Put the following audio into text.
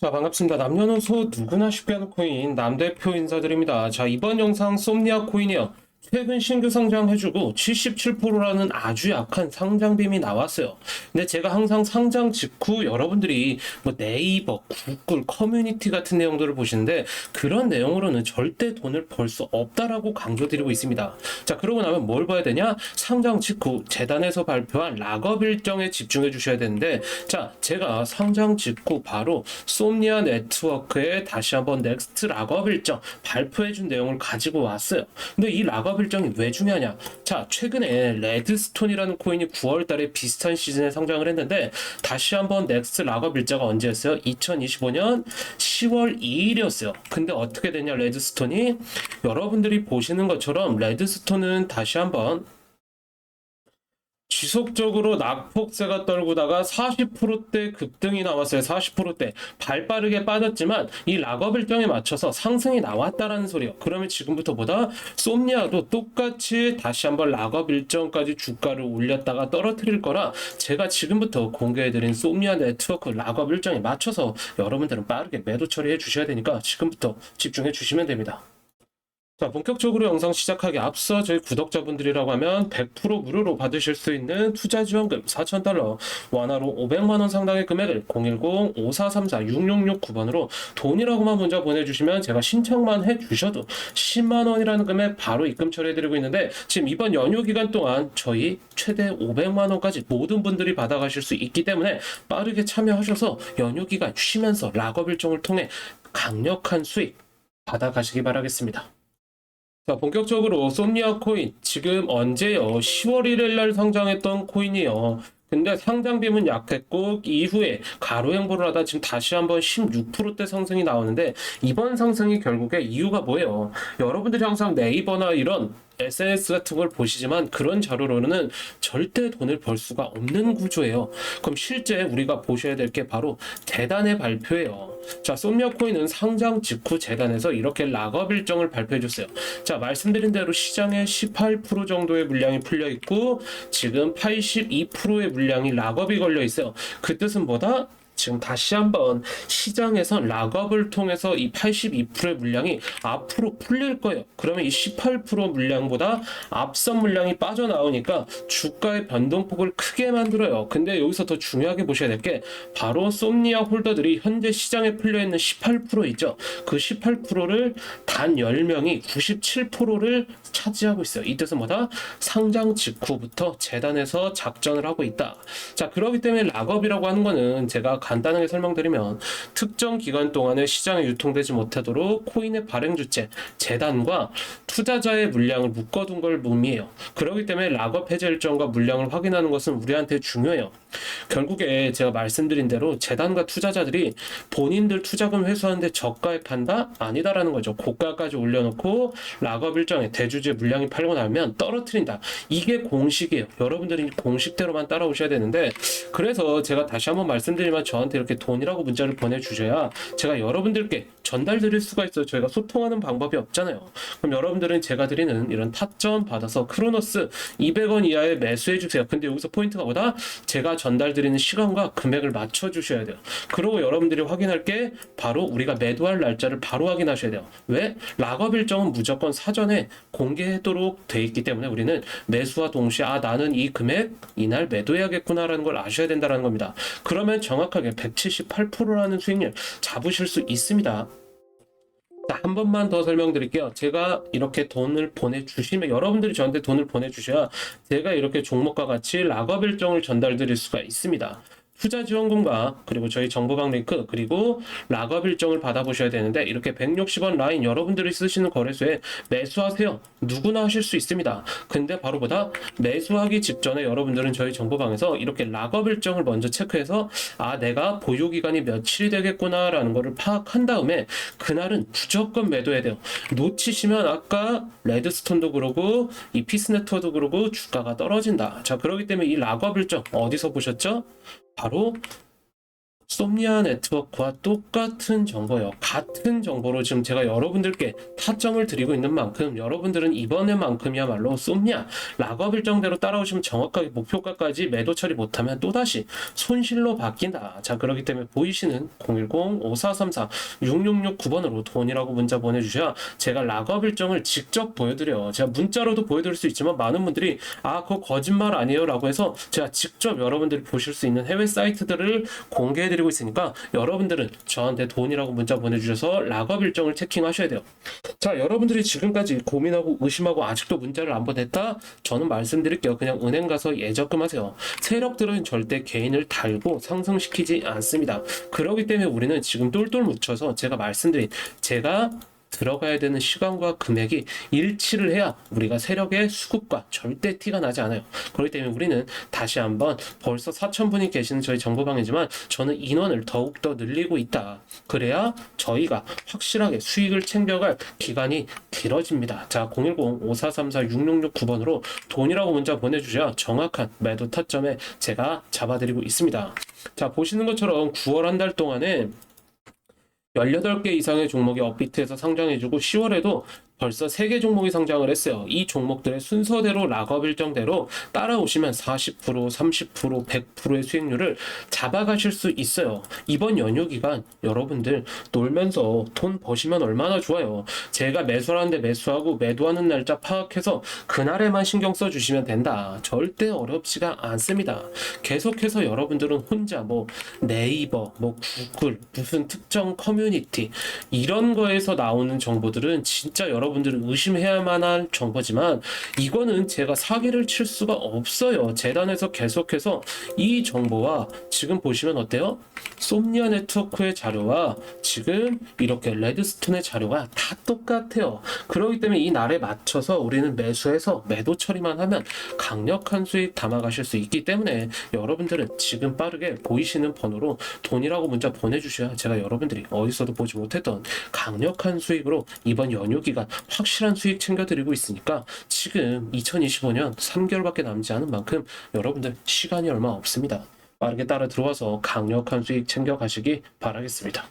자, 반갑습니다. 남녀노소 누구나 쉽게 하는 코인 남대표 인사드립니다. 자, 이번 영상 솜니아 코인이요. 최근 신규 상장해주고 77%라는 아주 약한 상장빔이 나왔어요. 근데 제가 항상 상장 직후 여러분들이 뭐 네이버, 구글, 커뮤니티 같은 내용들을 보시는데 그런 내용으로는 절대 돈을 벌 수 없다라고 강조드리고 있습니다. 자, 그러고 나면 뭘 봐야 되냐? 상장 직후 재단에서 발표한 락업 일정에 집중해 주셔야 되는데 자, 제가 상장 직후 바로 솜니아 네트워크에 다시 한번 넥스트 락업 일정 발표해 준 내용을 가지고 왔어요. 근데 이 락업 일정이 왜 중요하냐? 자, 최근에 레드스톤이라는 코인이 9월 달에 비슷한 시즌에 상장을 했는데 다시 한번 넥스트 락업 일자가 언제였어요? 2025년 10월 2일이었어요. 근데 어떻게 되냐? 레드스톤이 여러분들이 보시는 것처럼 레드스톤은 다시 한번 지속적으로 낙폭세가 떨구다가 40%대 급등이 나왔어요. 40%대. 발 빠르게 빠졌지만 이 락업 일정에 맞춰서 상승이 나왔다라는 소리요. 그러면 지금부터 보다 솜니아도 똑같이 다시 한번 락업 일정까지 주가를 올렸다가 떨어뜨릴 거라 제가 지금부터 공개해드린 솜니아 네트워크 락업 일정에 맞춰서 여러분들은 빠르게 매도 처리해 주셔야 되니까 지금부터 집중해 주시면 됩니다. 자, 본격적으로 영상 시작하기 앞서 저희 구독자분들이라고 하면 100% 무료로 받으실 수 있는 투자 지원금 4,000달러, 원화로 500만원 상당의 금액을 010-5434-6669번으로 돈이라고만 문자 보내주시면 제가 신청만 해주셔도 10만원이라는 금액 바로 입금 처리해드리고 있는데 지금 이번 연휴 기간 동안 저희 최대 500만원까지 모든 분들이 받아가실 수 있기 때문에 빠르게 참여하셔서 연휴 기간 쉬면서 락업 일정을 통해 강력한 수익 받아가시기 바라겠습니다. 자, 본격적으로 솜니아 코인 지금 언제요? 10월 1일 날 상장했던 코인이요. 근데 상장빔은 약했고 이후에 가로 행보를 하다 지금 다시 한번 16%대 상승이 나오는데 이번 상승이 결국에 이유가 뭐예요? 여러분들이 항상 네이버나 이런 SNS 같은 걸 보시지만 그런 자료로는 절대 돈을 벌 수가 없는 구조예요. 그럼 실제 우리가 보셔야 될 게 바로 재단의 발표예요. 자, 솜니아 코인은 상장 직후 재단에서 이렇게 락업 일정을 발표해 줬어요. 자, 말씀드린 대로 시장에 18% 정도의 물량이 풀려 있고 지금 82%의 물량이 락업이 걸려 있어요. 그 뜻은 뭐다? 지금 다시 한번 시장에서 락업을 통해서 이 82%의 물량이 앞으로 풀릴 거예요. 그러면 이 18% 물량보다 앞선 물량이 빠져나오니까 주가의 변동폭을 크게 만들어요. 근데 여기서 더 중요하게 보셔야 될 게 바로 솜니아 홀더들이 현재 시장에 풀려 있는 18% 있죠. 그 18%를 단 10명이 97%를 차지하고 있어요. 이 뜻은 뭐다? 상장 직후부터 재단에서 작전을 하고 있다. 자, 그렇기 때문에 락업이라고 하는 거는 제가 간단하게 설명드리면 특정 기간 동안에 시장에 유통되지 못하도록 코인의 발행 주체 재단과 투자자의 물량을 묶어둔 걸 의미해요. 그렇기 때문에 락업 해제 일정과 물량을 확인하는 것은 우리한테 중요해요. 결국에 제가 말씀드린 대로 재단과 투자자들이 본인들 투자금 회수하는데 저가에 판다? 아니다라는 거죠. 고가까지 올려놓고 락업 일정에 대주주의 물량이 팔고 나면 떨어뜨린다. 이게 공식이에요. 여러분들이 공식대로만 따라오셔야 되는데 그래서 제가 다시 한번 말씀드리면 저한테 이렇게 돈이라고 문자를 보내주셔야 제가 여러분들께 전달드릴 수가 있어요. 저희가 소통하는 방법이 없잖아요. 그럼 여러분들은 제가 드리는 이런 타점 받아서 크로노스 200원 이하에 매수해 주세요. 근데 여기서 포인트가 뭐다? 제가 전달드리는 시간과 금액을 맞춰 주셔야 돼요. 그리고 여러분들이 확인할 게 바로 우리가 매도할 날짜를 바로 확인하셔야 돼요. 왜? 락업 일정은 무조건 사전에 공개하도록 돼 있기 때문에 우리는 매수와 동시에 아 나는 이 금액 이날 매도해야겠구나라는 걸 아셔야 된다라는 겁니다. 그러면 정확하게 178%라는 수익률 잡으실 수 있습니다. 자, 한 번만 더 설명드릴게요. 제가 이렇게 돈을 보내주시면, 여러분들이 저한테 돈을 보내주셔야 제가 이렇게 종목과 같이 락업 일정을 전달드릴 수가 있습니다. 투자 지원금과 그리고 저희 정보방 링크 그리고 락업 일정을 받아보셔야 되는데 이렇게 160원 라인 여러분들이 쓰시는 거래소에 매수하세요. 누구나 하실 수 있습니다. 근데 바로보다 매수하기 직전에 여러분들은 저희 정보방에서 이렇게 락업 일정을 먼저 체크해서 아 내가 보유 기간이 며칠이 되겠구나라는 거를 파악한 다음에 그날은 무조건 매도해야 돼요. 놓치시면 아까 레드스톤도 그러고 이 피스네트워도 그러고 주가가 떨어진다. 자 그렇기 때문에 이 락업 일정 어디서 보셨죠? 바로 솜니아 네트워크와 똑같은 정보예요. 같은 정보로 지금 제가 여러분들께 타점을 드리고 있는 만큼 여러분들은 이번에만큼이야말로 솜니아 락업 일정대로 따라오시면 정확하게 목표가까지 매도 처리 못하면 또다시 손실로 바뀐다. 자 그렇기 때문에 보이시는 010-5434-6669번으로 돈이라고 문자 보내주셔야 제가 락업 일정을 직접 보여드려요. 제가 문자로도 보여드릴 수 있지만 많은 분들이 아 그거 거짓말 아니에요 라고 해서 제가 직접 여러분들이 보실 수 있는 해외 사이트들을 공개해 드리고 있으니까 여러분들은 저한테 돈이라고 문자 보내주셔서 락업 일정을 체킹하셔야 돼요. 자 여러분들이 지금까지 고민하고 의심하고 아직도 문자를 안 보냈다? 저는 말씀드릴게요. 그냥 은행 가서 예적금 하세요. 세력들은 절대 개인을 달고 상승시키지 않습니다. 그렇기 때문에 우리는 지금 똘똘 뭉쳐서 제가 말씀드린 제가 들어가야 되는 시간과 금액이 일치를 해야 우리가 세력의 수급과 절대 티가 나지 않아요. 그렇기 때문에 우리는 다시 한번 벌써 4,000분이 계시는 저희 정보방이지만 저는 인원을 더욱더 늘리고 있다. 그래야 저희가 확실하게 수익을 챙겨갈 기간이 길어집니다. 자, 010-5434-6669번으로 돈이라고 문자 보내주셔야 정확한 매도 타점에 제가 잡아드리고 있습니다. 자, 보시는 것처럼 9월 한 달 동안에 18개 이상의 종목이 업비트에서 상장해주고 10월에도 벌써 3개 종목이 상장을 했어요. 이 종목들의 순서대로 락업 일정대로 따라오시면 40%, 30%, 100%의 수익률을 잡아가실 수 있어요. 이번 연휴 기간 여러분들 놀면서 돈 버시면 얼마나 좋아요. 제가 매수하는데 매수하고 매도하는 날짜 파악해서 그날에만 신경 써주시면 된다. 절대 어렵지가 않습니다. 계속해서 여러분들은 혼자 뭐 네이버, 뭐 구글, 무슨 특정 커뮤니티 이런 거에서 나오는 정보들은 진짜 여러분 들은 의심해야만 할 정보지만 이거는 제가 사기를 칠 수가 없어요. 재단에서 계속해서 이 정보와 지금 보시면 어때요? 솜니아 네트워크의 자료와 지금 이렇게 레드스톤의 자료가 다 똑같아요. 그렇기 때문에 이 날에 맞춰서 우리는 매수해서 매도 처리만 하면 강력한 수익 담아가실 수 있기 때문에 여러분들은 지금 빠르게 보이시는 번호로 돈이라고 문자 보내주셔야 제가 여러분들이 어디서도 보지 못했던 강력한 수익으로 이번 연휴 기간 확실한 수익 챙겨드리고 있으니까 지금 2025년 3개월밖에 남지 않은 만큼 여러분들 시간이 얼마 없습니다. 빠르게 따라 들어와서 강력한 수익 챙겨가시기 바라겠습니다.